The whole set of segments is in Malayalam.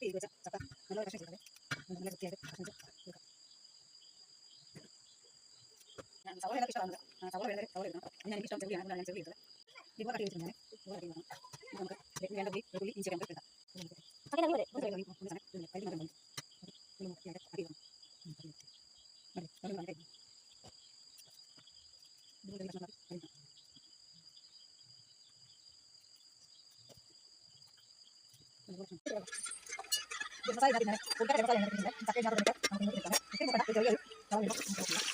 കട്ട് ചക്ക നല്ല കഷ്ണം ചെയ്തത് നല്ല വൃത്തിയായിട്ട് കഷ്ണം ചെയ്ത് എടുക്കാം ഞാൻ സവള എല്ലാവർക്കും ഇഷ്ടമാണ് സവള സവള ഞാൻ എനിക്ക് ഇഷ്ടം ചെറിയാണ് ഞാൻ ചെറിയ ഇട്ടത് ഇപ്പോൾ കട്ട് ഞാൻ ഇപ്പോൾ കട്ട് ചെയ്ത് നമുക്ക് വേണ്ട ഉള്ളി വെളുത്തുള്ളി ഇഞ്ചി നമുക്ക് ഇടാം അങ്ങനെ അങ്ങനെ ഒരു കൈ ഒന്ന് സാധനം ഇതിന് കൈ മാത്രം മതി ഇതിന് വൃത്തിയായിട്ട് കട്ട് ചെയ്യണം ഉം, കട്ട് ചെയ്ത്. മതി കറി വേണ്ട കൈ ഇതുപോലെ ഒരു കഷ്ണം മതി കഴിക്കാം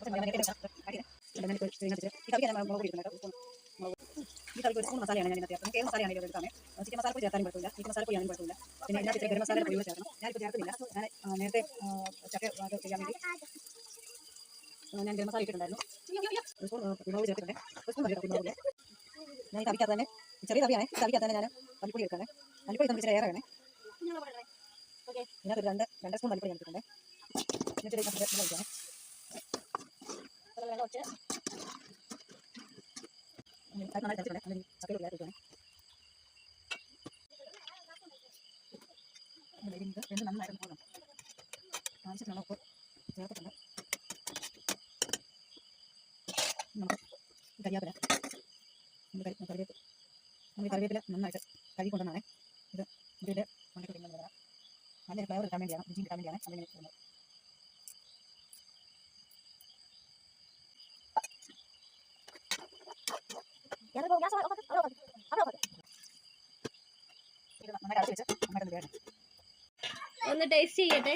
മസാല ഇതാക്കി ഞാൻ കൂടുതൽ മസാല ഞാൻ എടുക്കുന്നില്ല ചക്ക ഞാൻ എടുക്കാം നമുക്ക് ഇങ്ങോട്ട് എടുക്കാം ഇത്തിരി നോക്കണം ചെറിയ ഒരു സവാള ഇടും നമുക്ക് നോക്കാം ഈ കറിക്ക് ഒരു സ്പൂൺ മസാലയാണ് ഞാൻ ഇതിനകത്ത് ചേർക്കുന്നത് ഏത് മസാലയാണ് ഇതിൽ എടുക്കാമേ ചിക്കൻ മസാല പൊടി ചേർത്താലും കുഴപ്പമില്ല ചിക്കൻ മസാല പൊടിയാണെങ്കിലും കുഴപ്പമില്ല പിന്നെ ഇതിനകത്ത് ഇച്ചിരി ഗരം മസാല പൊടി കൂടെ ചേർക്കണം ഞാനിപ്പോൾ ചേർക്കുന്നില്ല ഞാൻ ആ, നേരത്തെ ആ, ചക്ക അത് ചെയ്യാൻ വേണ്ടി ആ, ഞാൻ ഗരം മസാല ഇട്ടിട്ടുണ്ടായിരുന്നു. ഒരു സ്പൂൺ കുരുമുളക് ചേർത്തിട്ടുണ്ട്. ഒരു സ്പൂൺ മതി കുരുമുളക് ഞാൻ ഈ തവിക്കകത്ത് തന്നെ ചെറിയ തവിയാണേ തവിക്കാത്ത തന്നെ ഞാൻ മല്ലിപ്പൊടി എടുക്കണേ. മല്ലിപ്പൊടി നമുക്ക് ഇച്ചിരി ഏറെ വേണേ ഇതിനകത്ത് രണ്ട് രണ്ട് സ്പൂൺ മല്ലിപ്പൊടി ഞാൻ എടുത്തിട്ടുണ്ട് എന്നിട്ട് ഇത് നമുക്ക് ഇതിൽ ഒഴിക്കാമേ അത് നന്നായി തളിച്ചിട്ടുണ്ട്. അതിന് ചക്കയിൽ ഇല്ലാതെ രണ്ട് നന്നായിട്ട് പോകണം. ആവശ്യത്തിനുള്ള ഉപ്പ് ചേർത്തിട്ടുണ്ട്. നമുക്ക് കരിയാപ്പില. നമ്മൾ കറിവേപ്പ് കറിവേപ്പില നന്നായിട്ട് കഴുകി കൊണ്ടുവന്നാണേ ഇത് ഇതിന്റെ വരാം. നല്ലൊരു ഫ്ലേവർ കിട്ടാൻ വേണ്ടിയാണ് രുചി കിട്ടാൻ വേണ്ടിയാണ് വേണം ഒന്ന് ടേസ്റ്റ് ചെയ്യട്ടെ.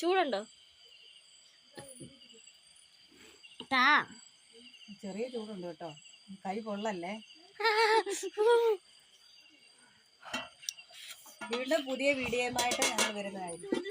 ചൂടുണ്ടോ? താ ചെറിയ ചൂടുണ്ട് കേട്ടോ. കൈ പൊള്ളല്ലേ? വീണ്ടും പുതിയ വീഡിയോയുമായിട്ട് ഞങ്ങൾ വരുന്നതായിരിക്കും.